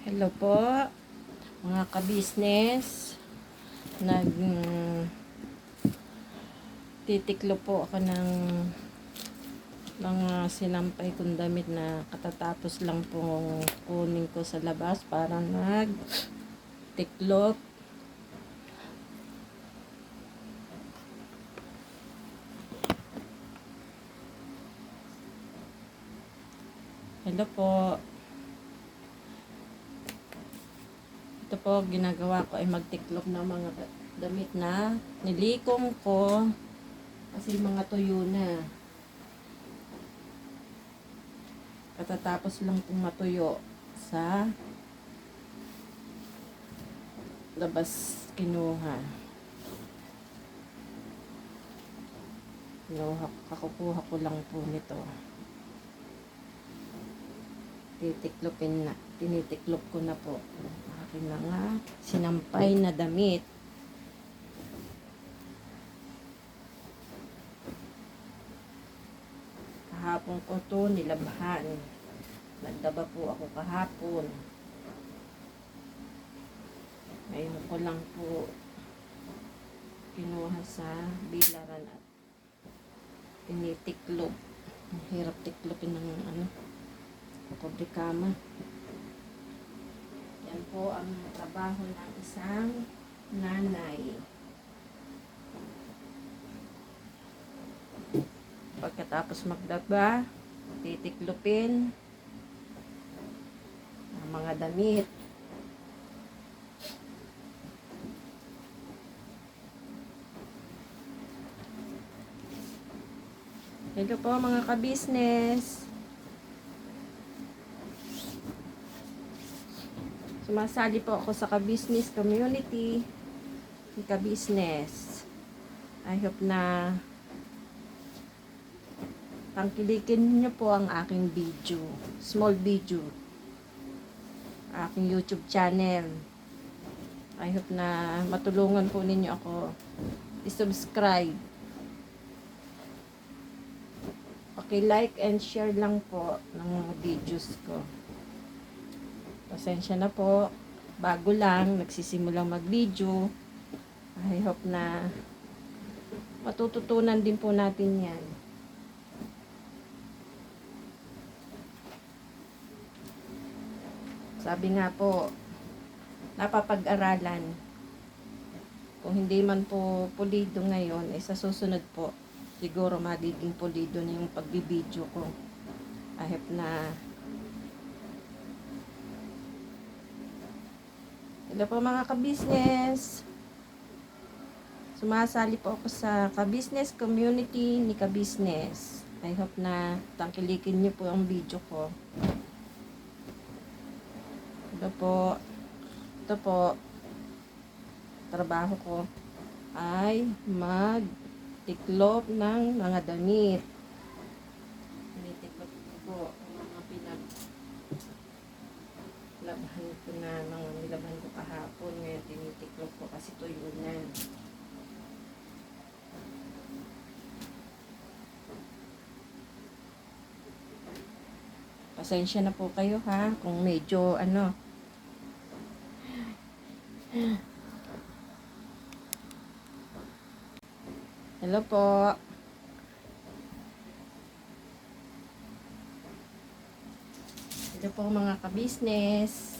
Hello po, mga kabisnes. Nag mm, titiklo po ako ng mga sinampay kong damit na katatapos lang pong kunin ko sa labas para nag tiklop. Hello po. Ito po, ginagawa ko ay magtiklop ng mga da- damit na nilikom ko kasi mga tuyo na. Katatapos lang pong matuyo sa labas kinuha. Kinuha, kakukuha ko lang po nito. Titiklopin na, tinitiklop ko na po aking mga sinampay na damit. Kahapon ko to nilabhan. Nagdaba po ako kahapon. Ngayon ko lang po kinuha sa bilaran at tinitiklop. Ang hirap tiklopin ng ano, Kobrikama. Yan po ang trabaho ng isang nanay. Pagkatapos maglaba, titiklopin ang mga damit. Hello po mga kabisnes. Sumasali po ako sa ka-business community. Ka-business. I hope na tangkilikin niyo po ang aking video. Small video. Aking YouTube channel. I hope na matulungan po ninyo ako i-subscribe. Okay, like and share lang po ng videos ko. Pasensya na po. Bago lang, nagsisimulang mag-video. I hope na matututunan din po natin yan. Sabi nga po, napapag-aralan. Kung hindi man po pulido ngayon, eh sa susunod po, siguro magiging pulido na yung pagbibideo ko. I hope na Hello po mga kabisnes. Sumasali po ako sa kabisnes community ni kabisnes. I hope na tangkilikin niyo po ang video ko. Ito po. Ito po. Trabaho ko ay magtiklop ng mga damit. Tinitiklop ko po ang mga pinag labahan ko na mga nilaban ko kahapon. Ngayon tinitiklop ko kasi tuyo na. Pasensya na po kayo ha kung medyo ano. Hello po. Ito po mga kabisnes.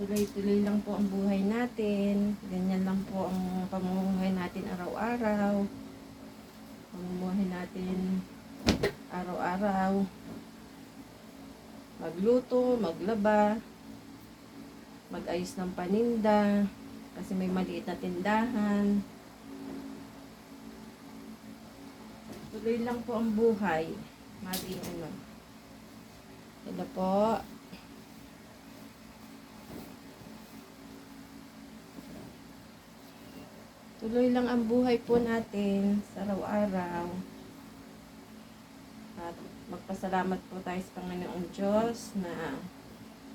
Tuloy-tuloy lang po ang buhay natin. Ganyan lang po ang pamumuhay natin araw-araw. Pamumuhay natin araw-araw. Magluto, maglaba, mag-ayos ng paninda, kasi may maliit na tindahan. Tuloy lang po ang buhay. Maging ano. Ito po. Tuloy lang ang buhay po natin sa araw-araw. At magpasalamat po tayo sa Panginoong Diyos na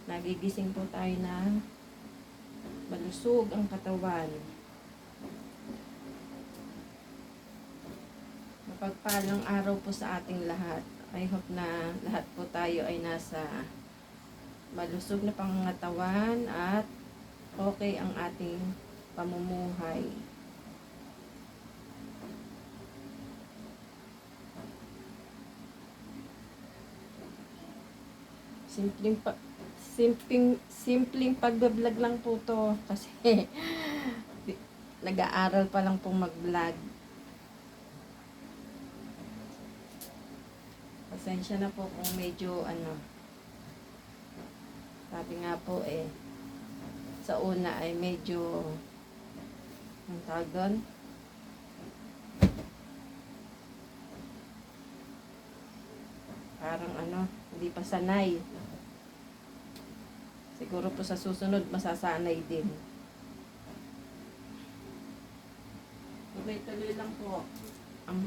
nagigising po tayo na malusog ang katawan. Mapagpalang araw po sa ating lahat. I hope na lahat po tayo ay nasa malusog na pangangatawan at okay ang ating pamumuhay. Simpleng pa simpleng simpleng pagbe-vlog lang po to kasi nag-aaral pa lang pong mag-vlog. Pasensya na po kung medyo ano sabi nga po eh sa una ay medyo ang tawag doon? Parang ano, hindi pa sanay. Siguro po sa susunod, masasanay din. Tuloy-tuloy lang po ang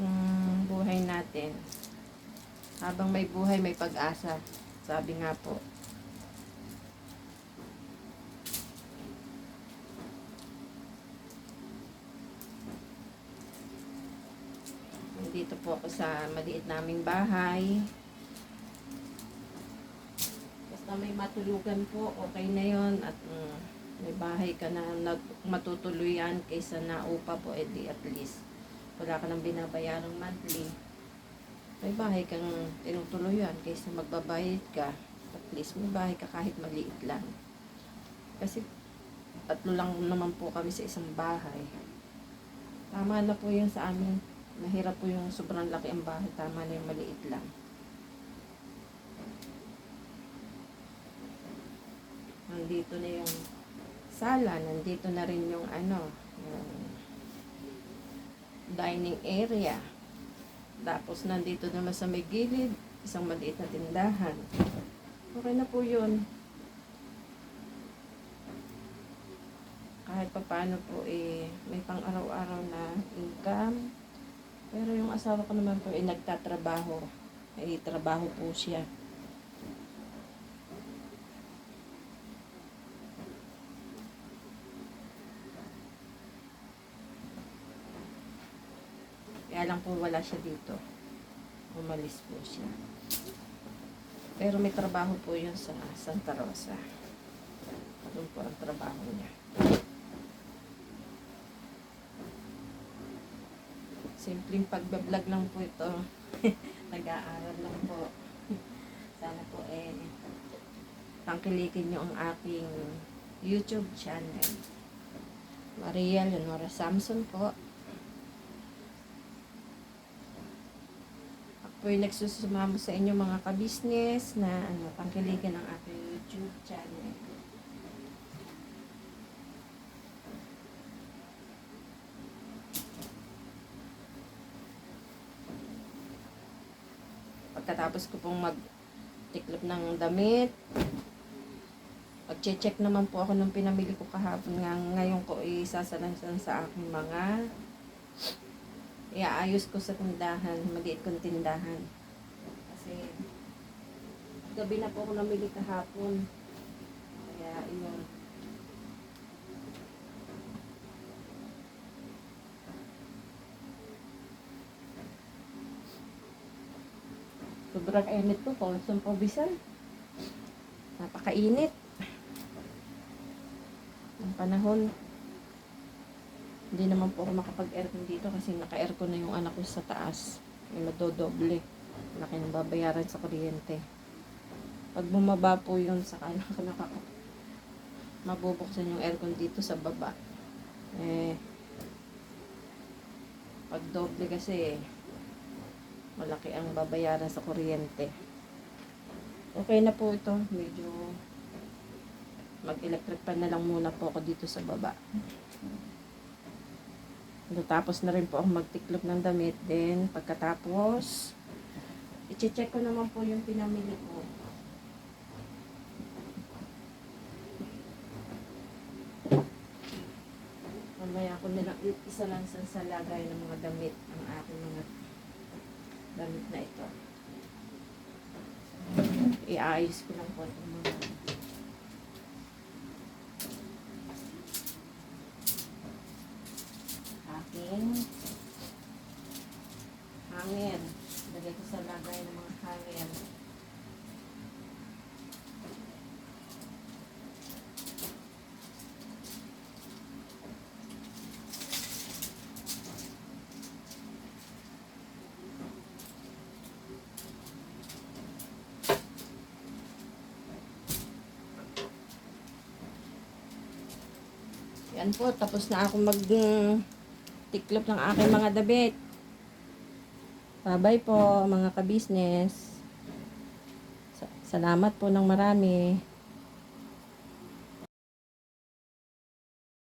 buhay natin. Habang may buhay, may pag-asa. Sabi nga po. Nandito po ako sa maliit naming bahay. Basta may matulugan po, okay na yon At mm, may bahay ka na nag- matutuluyan kaysa naupa po, edi at least wala ka nang binabayarang monthly. May bahay kang tinutuluyan kaysa magbabayad ka. At least may bahay ka kahit maliit lang. Kasi tatlo lang naman po kami sa isang bahay. Tama na po yun sa amin. Mahirap po yung sobrang laki ang bahay. Tama na yung maliit lang. Nandito na yung sala. Nandito na rin yung ano, yung dining area. Tapos nandito naman sa may gilid, isang maliit na tindahan. Okay na po yun. Kahit pa paano po eh, may pang araw-araw na income. Pero yung asawa ko naman po eh, nagtatrabaho. Eh, trabaho po siya. Kaya lang po wala siya dito. Umalis po siya. Pero may trabaho po yun sa Santa Rosa. Doon po ang trabaho niya. Simpleng pagbablog lang po ito. Nag-aaral lang po. Sana po eh tangkilikin nyo ang aking YouTube channel. Maria Leonora Samson po. Ako po yung nagsusumamo sa inyo mga kabisnes na ano, tangkilikin ang aking YouTube channel. Pagkatapos ko pong mag-tiklop ng damit, Pag-check naman po ako nung pinamili ko kahapon nga ngayon ko isasalansan sa aking mga iaayos ko sa tindahan, maliit kong tindahan. Kasi gabi na po ako namili kahapon. Kaya yun. Sobrang init po, pawisang pawisan. Napakainit ang panahon. Hindi naman po ako makapag-aircon dito kasi naka-aircon na yung anak ko sa taas. May madodoble. Laki ng babayaran sa kuryente. Pag bumaba po yun, saka naka nakaka mabubuksan yung aircon dito sa baba. Eh, pag doble kasi, malaki ang babayaran sa kuryente. Okay na po ito. Medyo mag-electric pan na lang muna po ako dito sa baba. Tapos na rin po ako magtiklop ng damit. Then, pagkatapos, i-check ko naman po yung pinamili ko. Mamaya ko nilang isa lang sa sa lagay ng mga damit ang aking mga damit na ito. Iayos ko lang po itong Lagay ko sa lagay ng mga camel. Yan po, tapos na ako mag mm, tiklop ng aking mga damit. Bye-bye po mga kabisnes. Sa- Salamat po ng marami.